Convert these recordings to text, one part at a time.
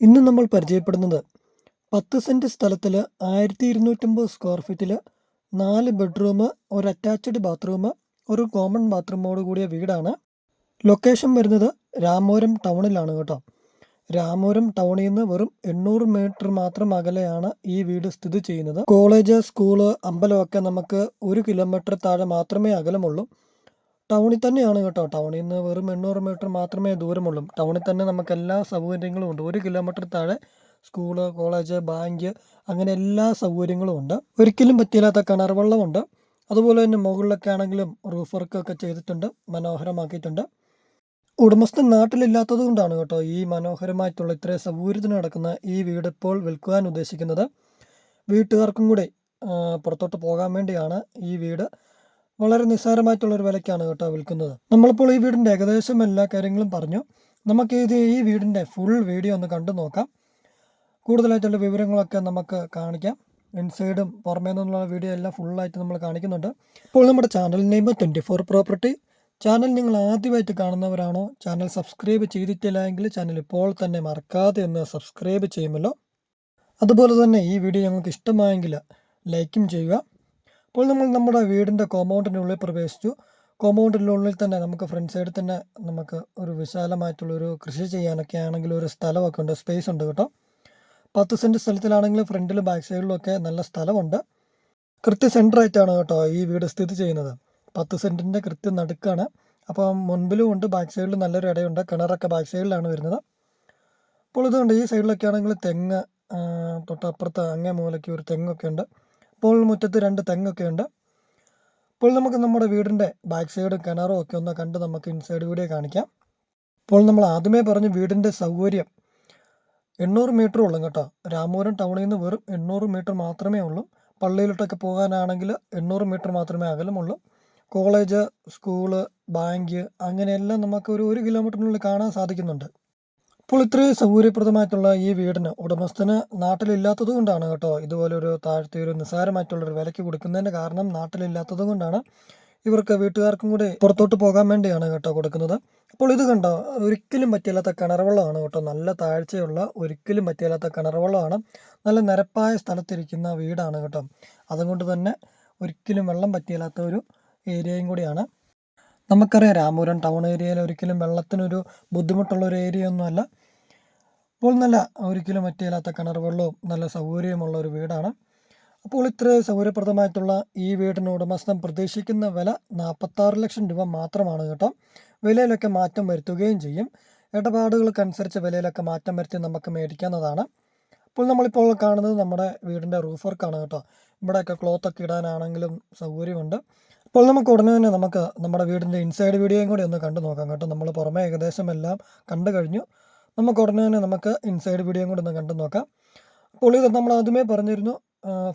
ഇന്ന് നമ്മൾ പരിചയപ്പെടുന്നത് പത്ത് സെന്റ് സ്ഥലത്തിൽ ആയിരത്തി ഇരുന്നൂറ്റമ്പത് സ്ക്വയർ ഫീറ്റിൽ നാല് ബെഡ്റൂം ഒരു അറ്റാച്ച്ഡ് ബാത്റൂം ഒരു കോമൺ ബാത്റൂമോട് കൂടിയ വീടാണ്. ലൊക്കേഷൻ വരുന്നത് രാമപുരം ടൗണിലാണ് കേട്ടോ. രാമപുരം ടൗണിൽ നിന്ന് വെറും എണ്ണൂറ് മീറ്റർ മാത്രം അകലെയാണ് ഈ വീട് സ്ഥിതി ചെയ്യുന്നത്. കോളേജ് സ്കൂൾ അമ്പലമൊക്കെ നമുക്ക് ഒരു കിലോമീറ്റർ താഴെ മാത്രമേ അകലമുള്ളൂ. ടൗണിൽ തന്നെയാണ് കേട്ടോ. ടൗണിൽ നിന്ന് വെറും എണ്ണൂറ് മീറ്റർ മാത്രമേ ദൂരമുള്ളൂ. ടൗണിൽ തന്നെ നമുക്ക് എല്ലാ സൗകര്യങ്ങളും ഉണ്ട്. ഒരു കിലോമീറ്റർ താഴെ സ്കൂൾ കോളേജ് ബാങ്ക് അങ്ങനെ എല്ലാ സൗകര്യങ്ങളും ഉണ്ട്. ഒരിക്കലും പറ്റിയില്ലാത്ത കിണർ വെള്ളമുണ്ട്. അതുപോലെ തന്നെ മുകളിലൊക്കെ ആണെങ്കിലും റൂഫ് വർക്കൊക്കെ ചെയ്തിട്ടുണ്ട്. മനോഹരമാക്കിയിട്ടുണ്ട്. ഉടമസ്ഥൻ നാട്ടിലില്ലാത്തത് കൊണ്ടാണ് കേട്ടോ ഈ മനോഹരമായിട്ടുള്ള ഇത്രയും സൗകര്യത്തിന് നടക്കുന്ന ഈ വീട് ഇപ്പോൾ വിൽക്കുവാൻ ഉദ്ദേശിക്കുന്നത്. വീട്ടുകാർക്കും കൂടി പുറത്തോട്ട് പോകാൻ വേണ്ടിയാണ് ഈ വീട്. വളരെ നിസ്സാരമായിട്ടുള്ള ഒരു വിലയ്ക്കാണ് കേട്ടോ വിൽക്കുന്നത്. നമ്മളിപ്പോൾ ഈ വീടിന്റെ ഏകദേശം എല്ലാ കാര്യങ്ങളും പറഞ്ഞു. നമുക്ക് ഇത് ഈ വീടിന്റെ ഫുൾ വീഡിയോ ഒന്ന് കണ്ടു നോക്കാം. കൂടുതലായിട്ടുള്ള വിവരങ്ങളൊക്കെ നമുക്ക് കാണിക്കാം. ഇൻസൈഡും പുറമേ നിന്നുള്ള വീഡിയോ എല്ലാം ഫുള്ളായിട്ട് നമ്മൾ കാണിക്കുന്നുണ്ട്. ഇപ്പോൾ നമ്മുടെ channel name twenty four property channel നിങ്ങൾ ആദ്യമായിട്ട് കാണുന്നവരാണോ ചാനൽ സബ്സ്ക്രൈബ് ചെയ്തിട്ടില്ല എങ്കിൽ ചാനൽ ഇപ്പോൾ തന്നെ മറക്കാതെ ഒന്ന് സബ്സ്ക്രൈബ് ചെയ്യുമല്ലോ. അതുപോലെ തന്നെ ഈ വീഡിയോ ഞങ്ങൾക്ക് ഇഷ്ടമായെങ്കിൽ ലൈക്കും ചെയ്യുക. അപ്പോൾ നമ്മൾ നമ്മുടെ വീടിന്റെ കോമ്പൗണ്ടിനുള്ളിൽ പ്രവേശിച്ചു. കോമ്പൗണ്ടിനുള്ളിൽ തന്നെ നമുക്ക് ഫ്രണ്ട് സൈഡിൽ തന്നെ നമുക്ക് ഒരു വിശാലമായിട്ടുള്ളൊരു കൃഷി ചെയ്യാനൊക്കെ ആണെങ്കിൽ ഒരു സ്ഥലമൊക്കെ ഉണ്ട്. സ്പേസ് ഉണ്ട് കേട്ടോ. പത്ത് സെന്റ് സ്ഥലത്തിലാണെങ്കിൽ ഫ്രണ്ടിലും ബാക്ക് സൈഡിലും ഒക്കെ നല്ല സ്ഥലമുണ്ട്. കൃത്യ സെന്ററായിട്ടാണ് കേട്ടോ ഈ വീട് സ്ഥിതി ചെയ്യുന്നത്. പത്ത് സെന്റിന്റെ കൃത്യം നടുക്കാണ്. അപ്പോൾ മുൻപിലും ഉണ്ട് ബാക്ക് സൈഡിലും നല്ലൊരു ഇടയുണ്ട്. കിണറൊക്കെ ബാക്ക് സൈഡിലാണ് വരുന്നത്. അപ്പോൾ ഇതുകൊണ്ട് ഈ സൈഡിലൊക്കെ ആണെങ്കിൽ തെങ്ങ് തൊട്ടപ്പുറത്ത് അങ്ങേ മൂലയ്ക്ക് ഒരു തെങ്ങൊക്കെ ഉണ്ട്. അപ്പോൾ മുറ്റത്ത് രണ്ട് തെങ്ങൊക്കെ ഉണ്ട്. ഇപ്പോൾ നമുക്ക് നമ്മുടെ വീടിന്റെ ബാക്ക് സൈഡും കിണറും ഒക്കെ ഒന്ന് കണ്ട് നമുക്ക് ഇൻസൈഡ് വീഡിയോ കാണിക്കാം. ഇപ്പോൾ നമ്മൾ ആദ്യമേ പറഞ്ഞു വീടിന്റെ സൗകര്യം എണ്ണൂറ് മീറ്റർ ഉള്ളൂ കേട്ടോ. രാമപുരം ടൗണിൽ നിന്ന് വെറും എണ്ണൂറ് മീറ്റർ മാത്രമേ ഉള്ളൂ. പള്ളിയിലോട്ടൊക്കെ പോകാനാണെങ്കിൽ എണ്ണൂറ് മീറ്റർ മാത്രമേ അകലമുള്ളൂ കോളേജ് സ്കൂൾ ബാങ്ക് അങ്ങനെയെല്ലാം നമുക്ക് ഒരു ഒരു കിലോമീറ്ററിനുള്ളിൽ കാണാൻ സാധിക്കുന്നുണ്ട്. അപ്പോൾ ഇത്രയും സൗകര്യപ്രദമായിട്ടുള്ള ഈ വീടിന് ഉടമസ്ഥന് നാട്ടിലില്ലാത്തത് കൊണ്ടാണ് കേട്ടോ ഇതുപോലൊരു താഴ്ത്തി ഒരു നിസ്സാരമായിട്ടുള്ളൊരു വിലയ്ക്ക് കൊടുക്കുന്നതിന്റെ കാരണം നാട്ടിലില്ലാത്തത് കൊണ്ടാണ് ഇവർക്ക് വീട്ടുകാർക്കും കൂടി പുറത്തോട്ട് പോകാൻ വേണ്ടിയാണ് കേട്ടോ കൊടുക്കുന്നത്. അപ്പോൾ ഇത് കണ്ടോ ഒരിക്കലും പറ്റിയില്ലാത്ത കിണറുവെള്ളമാണ് കേട്ടോ. നല്ല താഴ്ചയുള്ള ഒരിക്കലും പറ്റിയില്ലാത്ത കിണറുവെള്ളമാണ് നല്ല നിരപ്പായ സ്ഥലത്തിരിക്കുന്ന വീടാണ് കേട്ടോ. അതുകൊണ്ട് തന്നെ ഒരിക്കലും വെള്ളം പറ്റിയില്ലാത്ത ഒരു ഏരിയയും കൂടിയാണ് നമുക്കറിയാം രാമപുരം ടൗൺ ഏരിയയിൽ ഒരിക്കലും വെള്ളത്തിനൊരു ബുദ്ധിമുട്ടുള്ള ഒരു ഏരിയ ഒന്നുമല്ല അപ്പോൾ നല്ല ഒരിക്കലും മറ്റേലാത്ത കിണർ വെള്ളവും നല്ല സൗകര്യമുള്ള ഒരു വീടാണ്. അപ്പോൾ ഇത്ര സൗകര്യപ്രദമായിട്ടുള്ള ഈ വീടിന് ഉടമസ്ഥൻ പ്രതീക്ഷിക്കുന്ന വില നാൽപ്പത്താറ് ലക്ഷം രൂപ മാത്രമാണ് കേട്ടോ. വിലയിലൊക്കെ മാറ്റം വരുത്തുകയും ചെയ്യും. ഇടപാടുകൾക്കനുസരിച്ച് വിലയിലൊക്കെ മാറ്റം വരുത്തി നമുക്ക് മേടിക്കാവുന്നതാണ്. അപ്പോൾ നമ്മളിപ്പോൾ കാണുന്നത് നമ്മുടെ വീടിന്റെ റൂഫ് വർക്കാണ് കേട്ടോ. ഇവിടെയൊക്കെ ക്ലോത്തൊക്കെ ഇടാനാണെങ്കിലും സൗകര്യമുണ്ട്. അപ്പോൾ നമുക്ക് ഉടനെ തന്നെ നമുക്ക് നമ്മുടെ വീടിന്റെ ഇൻസൈഡ് വീഡിയോയും കൂടി ഒന്ന് കണ്ടു നോക്കാം കേട്ടോ. നമ്മൾ പുറമേ ഏകദേശം എല്ലാം കണ്ടു കഴിഞ്ഞു. നമുക്ക് ഉടനെ തന്നെ നമുക്ക് ഇൻസൈഡ് വീഡിയോയും കൂടി ഒന്ന് കണ്ടു നോക്കാം. അപ്പോൾ ഇത് നമ്മൾ ആദ്യമേ പറഞ്ഞിരുന്നു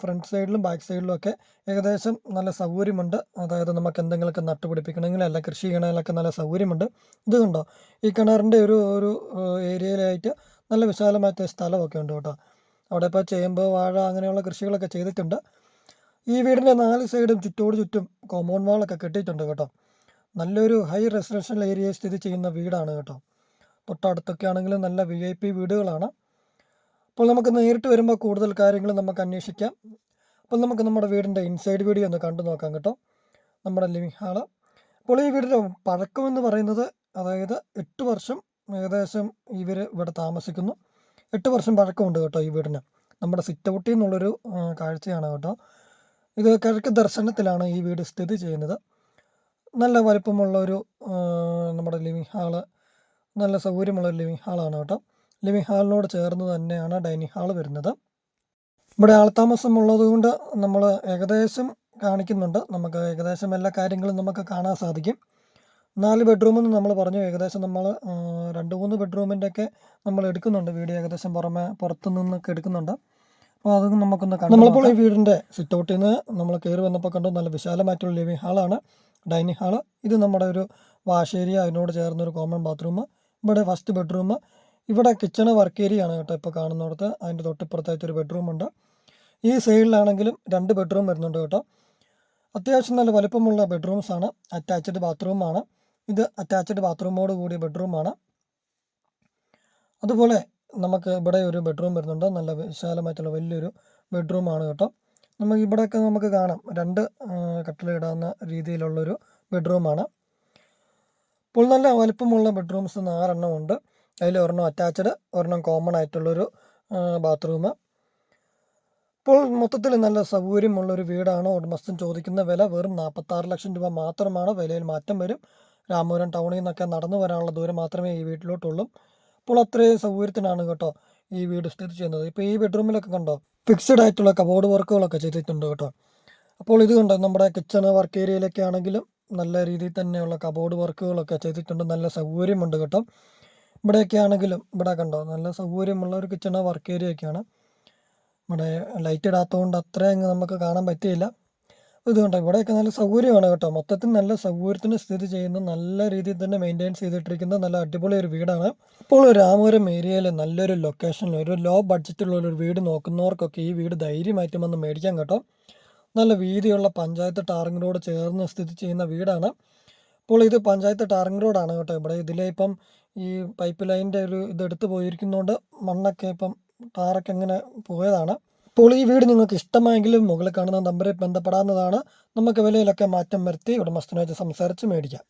ഫ്രണ്ട് സൈഡിലും ബാക്ക് സൈഡിലും ഒക്കെ ഏകദേശം നല്ല സൗകര്യമുണ്ട്. അതായത് നമുക്ക് എന്തെങ്കിലുമൊക്കെ നട്ടുപിടിപ്പിക്കണമെങ്കിൽ അല്ല കൃഷി ചെയ്യണമെങ്കിലൊക്കെ നല്ല സൗകര്യമുണ്ട്. ഇത് കണ്ടോ? ഈ കിണറിന്റെ ഒരു ഒരു ഏരിയയിലായിട്ട് നല്ല വിശാലമായിട്ട് സ്ഥലമൊക്കെ ഉണ്ട് കേട്ടോ. അവിടെ ഇപ്പോൾ ചേമ്പ് വാഴ അങ്ങനെയുള്ള കൃഷികളൊക്കെ ചെയ്തിട്ടുണ്ട്. ഈ വീടിന്റെ നാല് സൈഡും ചുറ്റോട് ചുറ്റും കോമ്പൗണ്ട് വാളൊക്കെ കെട്ടിയിട്ടുണ്ട് കേട്ടോ. നല്ലൊരു ഹൈ റെസിഡൻഷ്യൽ ഏരിയയിൽ സ്ഥിതി ചെയ്യുന്ന വീടാണ് കേട്ടോ. തൊട്ടടുത്തൊക്കെ ആണെങ്കിലും നല്ല വി ഐ പി വീടുകളാണ്. അപ്പോൾ നമുക്ക് നേരിട്ട് വരുമ്പോൾ കൂടുതൽ കാര്യങ്ങൾ നമുക്ക് അന്വേഷിക്കാം. അപ്പോൾ നമുക്ക് നമ്മുടെ വീടിന്റെ ഇൻസൈഡ് വീഡിയോ ഒന്ന് കണ്ടു നോക്കാം കേട്ടോ. നമ്മുടെ ലിവിങ് ഹാൾ അപ്പോൾ ഈ വീടിന്റെ പഴക്കം എന്ന് പറയുന്നത് അതായത് എട്ട് വർഷം ഏകദേശം ഇവർ ഇവിടെ താമസിക്കുന്നു. എട്ട് വർഷം പഴക്കമുണ്ട് കേട്ടോ ഈ വീടിന്. നമ്മുടെ സിറ്റ് ഔട്ടിൽ നിന്നുള്ളൊരു കാഴ്ചയാണ് കേട്ടോ. ഇത് കിഴക്ക് ദർശനത്തിലാണ് ഈ വീട് സ്ഥിതി ചെയ്യുന്നത്. നല്ല വലുപ്പമുള്ള ഒരു നമ്മുടെ ലിവിങ് ഹാൾ നല്ല സൗകര്യമുള്ള ലിവിങ് ഹാളാണ് കേട്ടോ. ലിവിങ് ഹാളിനോട് ചേർന്ന് തന്നെയാണ് ഡൈനിങ് ഹാൾ വരുന്നത്. ഇവിടെ ആൾത്താമസം ഉള്ളതുകൊണ്ട് നമ്മൾ ഏകദേശം കാണിക്കുന്നുണ്ട്. നമുക്ക് ഏകദേശം എല്ലാ കാര്യങ്ങളും നമുക്ക് കാണാൻ സാധിക്കും. നാല് ബെഡ്റൂമെന്ന് നമ്മൾ പറഞ്ഞു. ഏകദേശം നമ്മൾ രണ്ട് മൂന്ന് ബെഡ്റൂമിന്റെയൊക്കെ നമ്മൾ എടുക്കുന്നുണ്ട്. വീഡിയോ ഏകദേശം പുറമെ പുറത്തു നിന്നൊക്കെ എടുക്കുന്നുണ്ട്. അപ്പോൾ അത് നമുക്കൊന്ന് കാണാം നമ്മളിപ്പോൾ ഈ വീടിന്റെ സിറ്റ് ഔട്ടിൽ നിന്ന് നമ്മൾ കയറി വന്നപ്പോൾ കണ്ടു നല്ല വിശാലമായിട്ടുള്ള ലിവിങ് ഹാളാണ് ഡൈനിങ് ഹാൾ ഇത് നമ്മുടെ ഒരു വാഷ് ഏരിയ അതിനോട് ചേർന്നൊരു കോമൺ ബാത്റൂം ഇവിടെ ഫസ്റ്റ് ബെഡ്റൂം ഇവിടെ കിച്ചണ് വർക്ക് ഏരിയയാണ് ആണ് കേട്ടോ ഇപ്പോൾ കാണുന്നിടത്ത്. അതിന്റെ തൊട്ടിപ്പുറത്തായിട്ട് ഒരു ബെഡ്റൂം ഉണ്ട്. ഈ സൈഡിലാണെങ്കിലും രണ്ട് ബെഡ്റൂം വരുന്നുണ്ട് കേട്ടോ. അത്യാവശ്യം നല്ല വലുപ്പമുള്ള ബെഡ്റൂംസ് ആണ്. അറ്റാച്ച്ഡ് ബാത്റൂമാണ് ഇത് അറ്റാച്ച്ഡ് ബാത്റൂമോട് കൂടിയ ബെഡ്റൂമാണ് അതുപോലെ നമുക്ക് ഇവിടെ ഒരു ബെഡ്റൂം വരുന്നുണ്ട്. നല്ല വിശാലമായിട്ടുള്ള വലിയൊരു ബെഡ്റൂമാണ് കേട്ടോ. നമുക്ക് ഇവിടെയൊക്കെ നമുക്ക് കാണാം. രണ്ട് കട്ടിലിടാവുന്ന രീതിയിലുള്ളൊരു ബെഡ്റൂമാണ് ഇപ്പോൾ നല്ല വലുപ്പമുള്ള ബെഡ്റൂംസ് നാലെണ്ണം ഉണ്ട്. അതിൽ ഒരെണ്ണം അറ്റാച്ച്ഡ് ഒരെണ്ണം കോമൺ ആയിട്ടുള്ളൊരു ബാത്റൂം ഇപ്പോൾ മൊത്തത്തിൽ നല്ല സൗകര്യമുള്ളൊരു വീടാണ്. ഉടമസ്ഥൻ ചോദിക്കുന്ന വില വെറും നാൽപ്പത്താറ് ലക്ഷം രൂപ മാത്രമാണ്. വിലയിൽ മാറ്റം വരും. രാമപുരം ടൗണിൽ നിന്നൊക്കെ നടന്നു വരാനുള്ള ദൂരം മാത്രമേ ഈ വീട്ടിലോട്ടുള്ളൂ. അപ്പോൾ അത്രയും സൗകര്യത്തിനാണ് കേട്ടോ ഈ വീട് സ്ഥിതി ചെയ്യുന്നത്. ഇപ്പോൾ ഈ ബെഡ്റൂമിലൊക്കെ കണ്ടോ? ഫിക്സഡ് ആയിട്ടുള്ള കബോർഡ് വർക്കുകളൊക്കെ ചെയ്തിട്ടുണ്ട് കേട്ടോ. അപ്പോൾ ഇത് കണ്ടോ? നമ്മുടെ കിച്ചൺ വർക്ക് ഏരിയയിലൊക്കെ ആണെങ്കിലും നല്ല രീതിയിൽ തന്നെയുള്ള കബോർഡ് വർക്കുകളൊക്കെ ചെയ്തിട്ടുണ്ട്. നല്ല സൗകര്യമുണ്ട് കേട്ടോ. ഇവിടെയൊക്കെ ആണെങ്കിലും ഇവിടെ കണ്ടോ? നല്ല സൗകര്യമുള്ള ഒരു കിച്ചൺ വർക്ക് ഏരിയ ഒക്കെയാണ്. ഇവിടെ ലൈറ്റ് ഇടാത്തതുകൊണ്ട് അത്രയും നമുക്ക് കാണാൻ പറ്റിയില്ല. ഇതുകൊണ്ട് ഇവിടെയൊക്കെ നല്ല സൗകര്യമാണ് കേട്ടോ. മൊത്തത്തിൽ നല്ല സൗകര്യത്തിന് സ്ഥിതി ചെയ്യുന്ന നല്ല രീതിയിൽ തന്നെ മെയിന്റെയിൻ ചെയ്തിട്ടിരിക്കുന്ന നല്ല അടിപൊളി ഒരു വീടാണ്. ഇപ്പോൾ രാമപുരം ഏരിയയിൽ നല്ലൊരു ലൊക്കേഷനിൽ ഒരു ലോ ബഡ്ജറ്റിലുള്ള ഒരു വീട് നോക്കുന്നവർക്കൊക്കെ ഈ വീട് ധൈര്യമായിട്ട് വന്ന് മേടിക്കാം കേട്ടോ. നല്ല വീതിയുള്ള പഞ്ചായത്ത് ടാറിംഗ് റോഡ് ചേർന്ന് സ്ഥിതി ചെയ്യുന്ന വീടാണ്. അപ്പോൾ ഇത് പഞ്ചായത്ത് ടാറിംഗ് റോഡാണ് കേട്ടോ ഇവിടെ. ഇതിലെ ഇപ്പം ഈ പൈപ്പ് ലൈനിന്റെ ഒരു ഇതെടുത്ത് പോയിരിക്കുന്നതുകൊണ്ട് മണ്ണൊക്കെ ഇപ്പം ടാറൊക്കെ ഇങ്ങനെ പോയതാണ്. അപ്പോൾ ഈ വീട് നിങ്ങൾക്ക് ഇഷ്ടമായെങ്കിൽ മുകളിൽ കാണുന്ന നമ്പറിൽ ബന്ധപ്പെടാവുന്നതാണ്. നമുക്ക് വിലയിലൊക്കെ മാറ്റം വരുത്തി ഉടമസ്ഥനായിട്ട് സംസാരിച്ച് മേടിക്കാം.